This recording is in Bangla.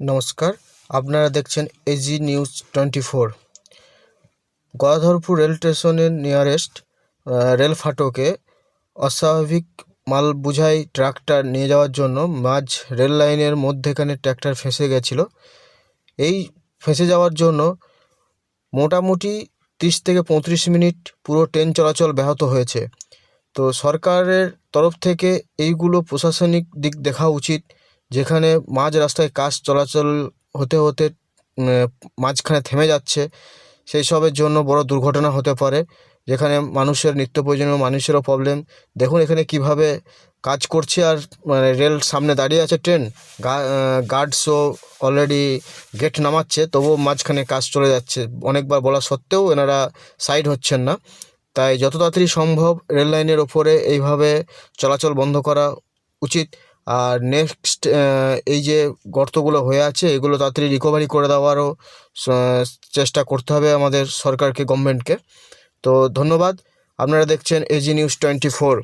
নমস্কার, আপনারা দেখছেন AG news twenty four Gadadharpur rail স্টেশনের নিয়ারেস্ট রেল ফাটকে অস্বাভাবিক মাল বোঝাই ট্রাকটা নিয়ে যাওয়ার জন্য মাঝ রেল লাইনের মধ্যেখানে ট্র্যাক্টর ফেঁসে গেছিল। এই ফেঁসে যাওয়ার জন্য মোটামুটি তিরিশ থেকে পঁয়ত্রিশ মিনিট পুরো ট্রেন চলাচল ব্যাহত হয়েছে। তো সরকারের তরফ থেকে এইগুলো প্রশাসনিক দিক দেখা উচিত। যেখানে মাঝ রাস্তায় কাজ চলাচল হতে হতে মাঝখানে থেমে যাচ্ছে, সেই সবের জন্য বড় দুর্ঘটনা হতে পারে, যেখানে মানুষের নিত্য প্রয়োজনীয় মানুষেরও প্রবলেম দেখুন এখানে কীভাবে কাজ করছে আর মানে রেল সামনে দাঁড়িয়ে আছে ট্রেন। গার্ডসও অলরেডি গেট নামাচ্ছে, তবুও মাঝখানে কাজ চলে যাচ্ছে। অনেকবার বলা সত্ত্বেও এনারা সাইড হচ্ছেন না। তাই যত তাড়াতাড়ি সম্ভব রেল লাইনের ওপরে এইভাবে চলাচল বন্ধ করা উচিত। আর নেক্সট এই যে গর্তগুলো হয়ে আছে, এগুলো তাড়াতাড়ি রিকভারি করে দেওয়ারও চেষ্টা করতে হবে আমাদের সরকারকে গভর্নমেন্টকে তো ধন্যবাদ। আপনারা দেখছেন এজি নিউজ টোয়েন্টি ফোর